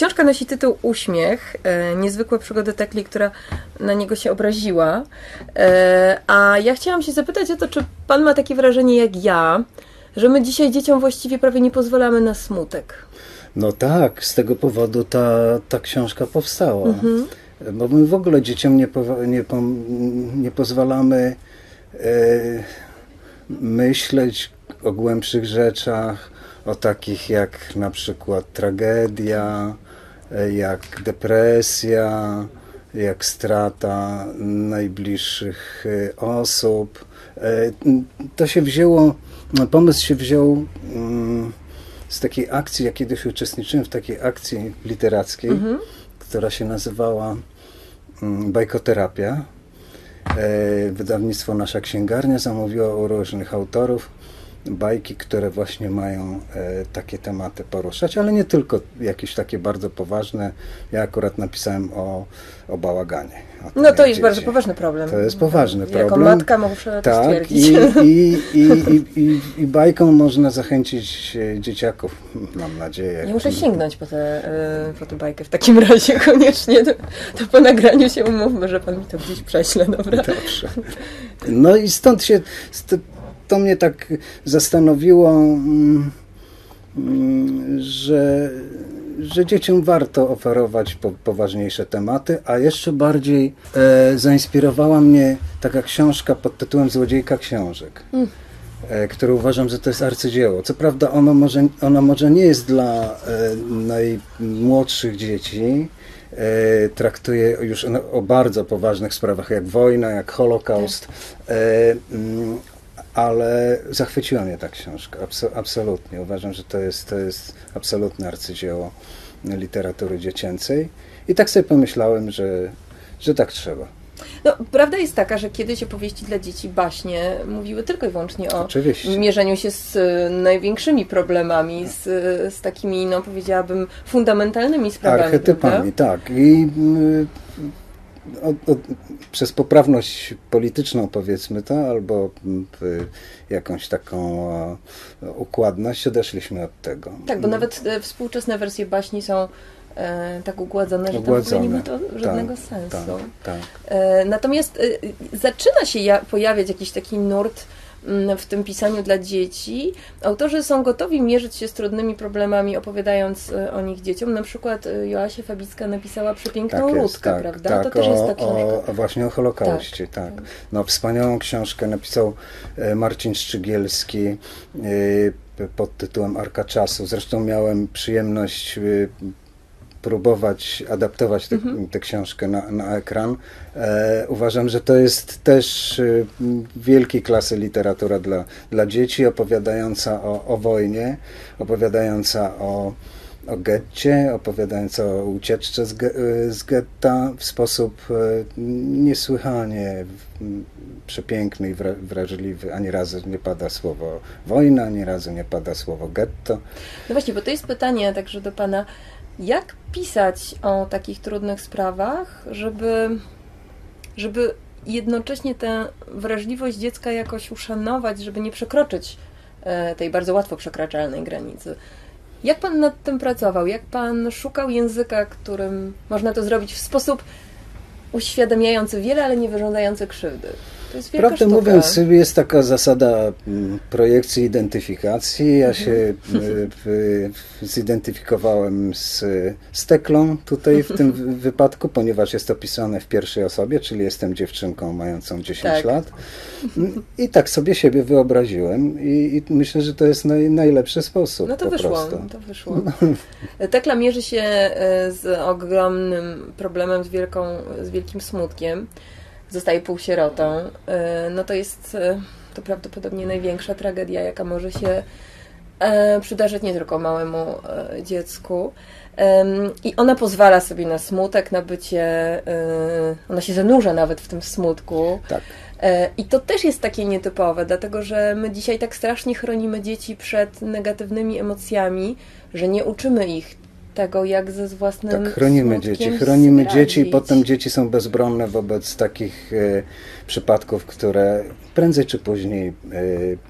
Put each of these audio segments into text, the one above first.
książka nosi tytuł Uśmiech, e, niezwykłe przygody Tekli, która na niego się obraziła. E, a ja chciałam się zapytać o to, czy pan ma takie wrażenie jak ja, że my dzisiaj dzieciom właściwie prawie nie pozwalamy na smutek. No tak, z tego powodu ta, ta książka powstała. Mhm. Bo my w ogóle dzieciom nie, po, nie, po, nie pozwalamy e, myśleć o głębszych rzeczach, o takich jak na przykład tragedia, jak depresja, jak strata najbliższych e, osób. E, to się wzięło, pomysł się wziął mm, z takiej akcji, ja kiedyś uczestniczyłem w takiej akcji literackiej, mhm. która się nazywała mm, Bajkoterapia. Wydawnictwo Nasza Księgarnia zamówiło u różnych autorów bajki, które właśnie mają e, takie tematy poruszać, ale nie tylko jakieś takie bardzo poważne. Ja akurat napisałem o, o bałaganie. O no to jest bardzo poważny problem. To jest poważny jako problem. Jako matka muszę tak, to stwierdzić. I, i, i, i, i, bajką można zachęcić e, dzieciaków, mam nadzieję. Ja muszę sięgnąć po tę e, po tę bajkę w takim razie koniecznie. To, to po nagraniu się umówmy, że pan mi to gdzieś prześle, dobra? Dobrze. No i stąd się to mnie tak zastanowiło, mm, mm, że, że dzieciom warto oferować po, poważniejsze tematy, a jeszcze bardziej e, zainspirowała mnie taka książka pod tytułem Złodziejka Książek. Mm. E, które uważam, że to jest arcydzieło. Co prawda ono może, ono może nie jest dla e, najmłodszych dzieci, e, traktuje już o, bardzo poważnych sprawach, jak wojna, jak Holokaust, tak. e, mm, ale zachwyciła mnie ta książka, absolutnie. Uważam, że to jest, to jest absolutne arcydzieło literatury dziecięcej i tak sobie pomyślałem, że, że tak trzeba. No, prawda jest taka, że kiedyś opowieści dla dzieci, baśnie mówiły tylko i wyłącznie o Oczywiście. mierzeniu się z e, największymi problemami, z, z takimi, no powiedziałabym, fundamentalnymi sprawami. Archetypami, prawda? tak. I od, od, przez poprawność polityczną powiedzmy to, albo jakąś taką układność odeszliśmy od tego. Tak, bo no. nawet e, współczesne wersje baśni są e, tak ugładzone, że ugładzone. tam nie ma to żadnego tak, sensu. Tak, tak. E, natomiast zaczyna się ja, pojawiać jakiś taki nurt Mm, w tym pisaniu dla dzieci. Autorzy są gotowi mierzyć się z trudnymi problemami, opowiadając e, o nich dzieciom. Na przykład e, Joasia Fabicka napisała Przepiękną tak jest, tak, prawda? Tak, to też o, jest ta książka. O, właśnie o Holokauście, tak, tak. No, wspaniałą książkę napisał e, Marcin Szczygielski pod tytułem Arka Czasu. Zresztą miałem przyjemność próbować adaptować tę mhm. książkę na, na ekran. E, uważam, że to jest też e, wielkiej klasy literatura dla, dla dzieci, opowiadająca o, o wojnie, opowiadająca o, o getcie, opowiadająca o ucieczce z, ge, e, z getta w sposób e, niesłychanie przepiękny i wrażliwy. Ani razu nie pada słowo wojna, ani razu nie pada słowo getto. No właśnie, bo to jest pytanie także do Pana jak pisać o takich trudnych sprawach, żeby, żeby jednocześnie tę wrażliwość dziecka jakoś uszanować, żeby nie przekroczyć e, tej bardzo łatwo przekraczalnej granicy? Jak pan nad tym pracował? Jak pan szukał języka, którym można to zrobić w sposób uświadamiający wiele, ale nie wyrządzający krzywdy? Prawdę sztuka. mówiąc, jest taka zasada mm, projekcji identyfikacji. Ja się mm, zidentyfikowałem z, z Teklą tutaj w tym wypadku, ponieważ jest opisane w pierwszej osobie, czyli jestem dziewczynką mającą 10 tak. lat. I tak sobie siebie wyobraziłem i, i myślę, że to jest naj, najlepszy sposób. No to wyszło, prostu. to wyszło. Tekla mierzy się e, z ogromnym problemem, z, wielką, z wielkim smutkiem zostaje półsierotą, e, no to jest e, to prawdopodobnie największa tragedia, jaka może się e, przydarzyć nie tylko małemu dziecku. I ona pozwala sobie na smutek, na bycie, ona się zanurza nawet w tym smutku. Tak. I to też jest takie nietypowe, dlatego że my dzisiaj tak strasznie chronimy dzieci przed negatywnymi emocjami, że nie uczymy ich tego, jak ze własnym Tak, chronimy dzieci. Chronimy dzieci i potem dzieci są bezbronne wobec takich e, przypadków, które prędzej czy później e,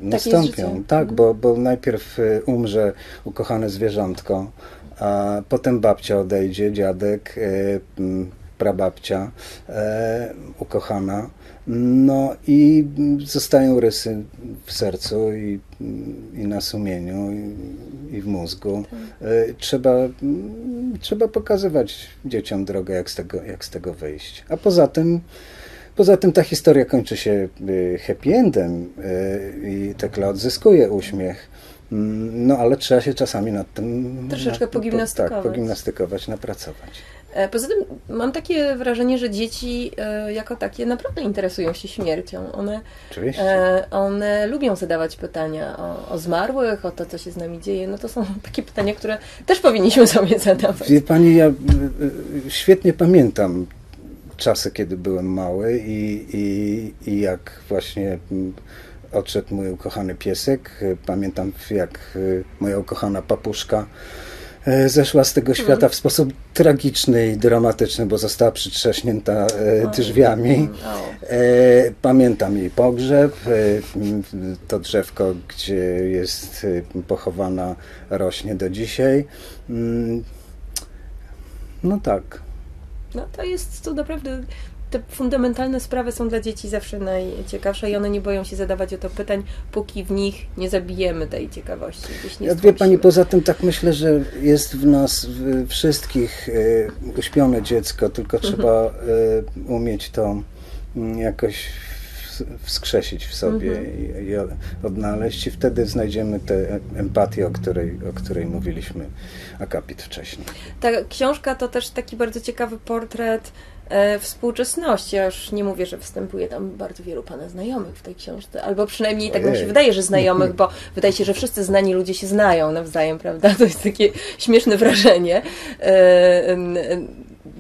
nastąpią. Tak, bo, bo najpierw e, umrze ukochane zwierzątko, a potem babcia odejdzie, dziadek, prababcia, ukochana. No i zostają rysy w sercu i, i na sumieniu, i, i w mózgu. Tak. Trzeba, trzeba pokazywać dzieciom drogę, jak z, tego, jak z tego wyjść. A poza tym Poza tym ta historia kończy się y, happy endem y, i Tekla odzyskuje uśmiech. Mm, no ale trzeba się czasami nad tym... Troszeczkę nad, pogimnastykować. Tak, pogimnastykować, napracować. E, poza tym mam takie wrażenie, że dzieci e, jako takie naprawdę interesują się śmiercią. One. E, one lubią zadawać pytania o, o, zmarłych, o to, co się z nami dzieje. No to są takie pytania, które też powinniśmy sobie zadawać. Wie pani, ja świetnie pamiętam czasy, kiedy byłem mały i, i, i jak właśnie odszedł mój ukochany piesek. Pamiętam, jak moja ukochana papuszka zeszła z tego świata w sposób tragiczny i dramatyczny, bo została przytrzaśnięta e, drzwiami. E, pamiętam jej pogrzeb, to drzewko, gdzie jest pochowana, rośnie do dzisiaj. Mm, no tak. No to jest to naprawdę te fundamentalne sprawy są dla dzieci zawsze najciekawsze i one nie boją się zadawać o to pytań, póki w nich nie zabijemy tej ciekawości. Nie ja wie Pani, poza tym tak myślę, że jest w nas w wszystkich y, uśpione dziecko, tylko mhm. trzeba y, umieć to y, jakoś wskrzesić w sobie mhm. i, i, odnaleźć i wtedy znajdziemy tę empatię, o której, o której mówiliśmy akapit wcześniej. Ta książka to też taki bardzo ciekawy portret współczesności. Ja już nie mówię, że występuje tam bardzo wielu pana znajomych w tej książce, albo przynajmniej tak mi się wydaje, że znajomych, bo wydaje się, że wszyscy znani ludzie się znają nawzajem, prawda? To jest takie śmieszne wrażenie.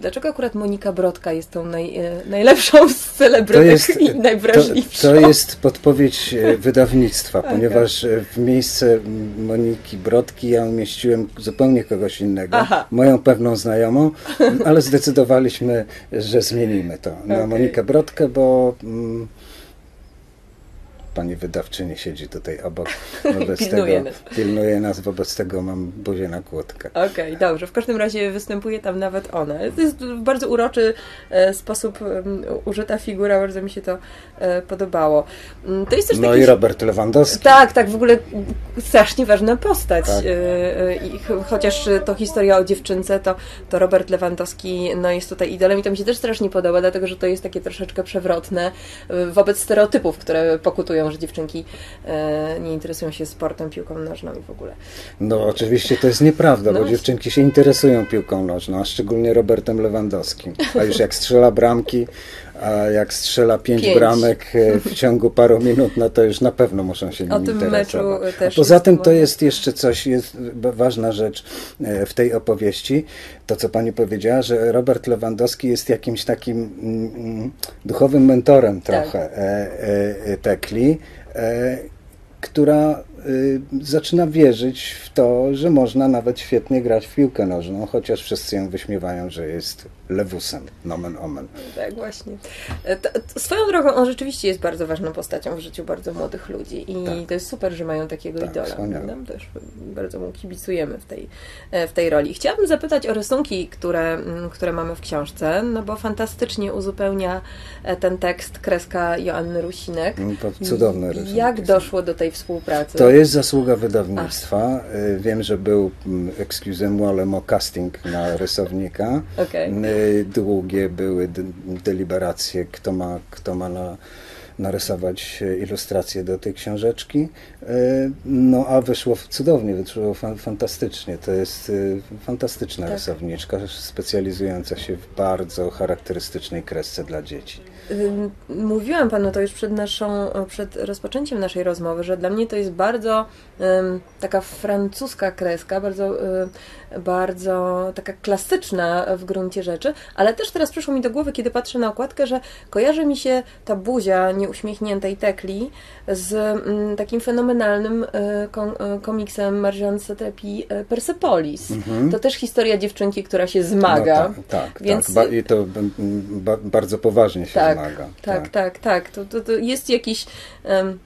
E, Dlaczego akurat Monika Brodka jest tą naj, e, najlepszą z celebrytek i najwrażliwszą? To, to, jest podpowiedź e, wydawnictwa, okay. ponieważ e, w miejsce Moniki Brodki ja umieściłem zupełnie kogoś innego, Aha. moją pewną znajomą, ale zdecydowaliśmy, że zmienimy to na okay. Monikę Brodkę, bo... Mm, pani wydawczyni siedzi tutaj obok. Wobec pilnuje tego, nas. Pilnuje nas, wobec tego mam buzię na kłódkę. Okej, okay, dobrze. W każdym razie występuje tam nawet ona. To jest w bardzo uroczy e, sposób użyta figura, bardzo mi się to e, podobało. Mm, to jest też no taki... i Robert Lewandowski. Tak, tak, w ogóle strasznie ważna postać. Tak. E, I chociaż to historia o dziewczynce, to, to Robert Lewandowski no, jest tutaj idolem i to mi się też strasznie podoba, dlatego że to jest takie troszeczkę przewrotne wobec stereotypów, które pokutują że dziewczynki e, nie interesują się sportem, piłką nożną i w ogóle. No oczywiście to jest nieprawda, no bo dziewczynki się interesują piłką nożną, a szczególnie Robertem Lewandowskim. A już jak strzela bramki, a jak strzela pięć, pięć, bramek e, w ciągu paru minut, no to już na pewno muszą się nim o tym interesować. Meczu też a poza tym to jest jeszcze coś, jest ważna rzecz e, w tej opowieści, to co pani powiedziała, że Robert Lewandowski jest jakimś takim mm, mm duchowym mentorem tak. trochę tak. Tekli, która zaczyna wierzyć w to, że można nawet świetnie grać w piłkę nożną, chociaż wszyscy ją wyśmiewają, że jest lewusem, nomen omen. Tak, właśnie. E, to, to swoją drogą, on rzeczywiście jest bardzo ważną postacią w życiu bardzo młodych ludzi i tak. to jest super, że mają takiego tak, idola. Też bardzo mu kibicujemy w tej, e, w tej roli. Chciałabym zapytać o rysunki, które, mm, które mamy w książce, no bo fantastycznie uzupełnia e, ten tekst kreska Joanny Rusinek. No to cudowny rysunek. Jak doszło do tej współpracy? To jest zasługa wydawnictwa. Ach. Wiem, że był, mm, excusez-moi, ale mo casting na rysownika. Okay długie były deliberacje, kto ma, kto ma na, narysować ilustracje do tej książeczki. E, no a wyszło cudownie, wyszło fantastycznie. To jest fantastyczna tak. rysowniczka, specjalizująca się w bardzo charakterystycznej kresce dla dzieci. Mówiłam panu to już przed naszą, przed rozpoczęciem naszej rozmowy, że dla mnie to jest bardzo um, taka francuska kreska, bardzo, um, bardzo taka klasyczna w gruncie rzeczy, ale też teraz przyszło mi do głowy, kiedy patrzę na okładkę, że kojarzy mi się ta buzia nieuśmiechniętej tekli z um, takim fenomenalnym kom, e, komiksem Marjan Satrapi Persepolis. Mhm. To też historia dziewczynki, która się zmaga. No tak, tak, więc... tak. Ba I to ba bardzo poważnie się tak, pomaga. Tak, tak, tak. To, to, to jest jakiś,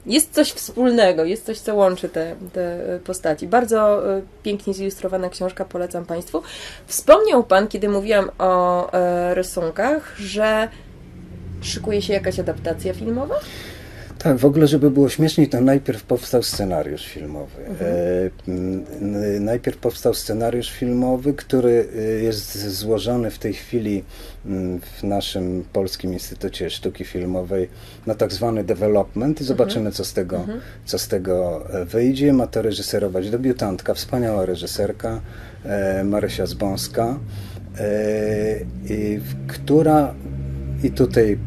jest coś wspólnego, jest coś, co łączy te, te postaci. Bardzo e, pięknie zilustrowana książka, polecam Państwu. Wspomniał Pan, kiedy mówiłam o e, rysunkach, że szykuje się jakaś adaptacja filmowa? Tak, w ogóle, żeby było śmieszniej, to najpierw powstał scenariusz filmowy. Mhm. E, najpierw powstał scenariusz filmowy, który e, jest złożony w tej chwili w naszym Polskim Instytucie Sztuki Filmowej na tak zwany development i mhm. zobaczymy, co z tego, mhm. co z tego e, wyjdzie. Ma to reżyserować debiutantka, wspaniała reżyserka Marysia Zbąska, która i tutaj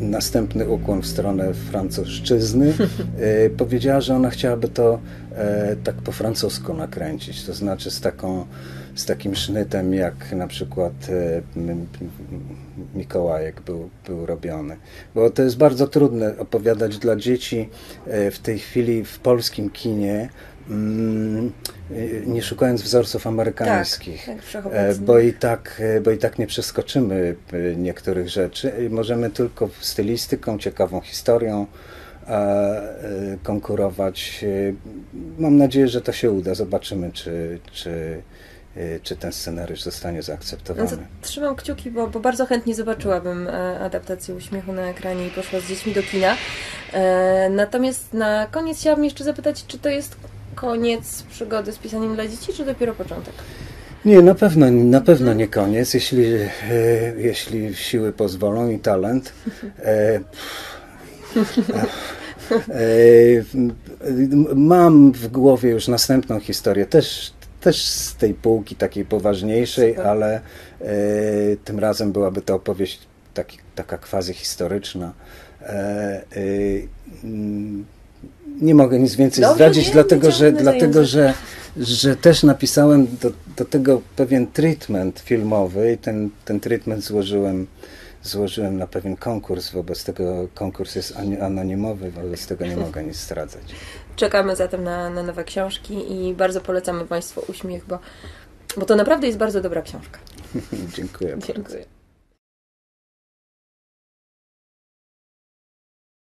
następny ukłon w stronę francuszczyzny, e, powiedziała, że ona chciałaby to e, tak po francusku nakręcić, to znaczy z taką z takim sznytem, jak na przykład e, Mikołajek był, był robiony. Bo to jest bardzo trudne opowiadać dla dzieci w tej chwili w polskim kinie Mm, nie szukając wzorców amerykańskich, tak, tak bo, i tak, bo i tak nie przeskoczymy e, niektórych rzeczy. Możemy tylko stylistyką, ciekawą historią e, konkurować. Mam nadzieję, że to się uda. Zobaczymy, czy, czy, czy ten scenariusz zostanie zaakceptowany. No trzymam kciuki, bo, bo, bardzo chętnie zobaczyłabym adaptację Uśmiechu na ekranie i poszła z dziećmi do kina. Natomiast na koniec chciałabym jeszcze zapytać, czy to jest koniec przygody z pisaniem dla dzieci, czy dopiero początek? Nie, na pewno, na pewno nie koniec, jeśli, e, jeśli siły pozwolą i talent. E, e, e, mam w głowie już następną historię, też, też z tej półki takiej poważniejszej, Super. ale e, tym razem byłaby to opowieść taki, taka quasi historyczna. E, nie mogę nic więcej Dobrze, zdradzić, nie, dlatego, że, dlatego że, że też napisałem do, do tego pewien treatment filmowy i ten, ten treatment złożyłem, złożyłem na pewien konkurs, wobec tego konkurs jest anonimowy, wobec tego nie mogę nic zdradzać. Czekamy zatem na, na nowe książki i bardzo polecamy Państwu Uśmiech, bo, bo to naprawdę jest bardzo dobra książka. Dziękuję. Dziękuję. Bardzo.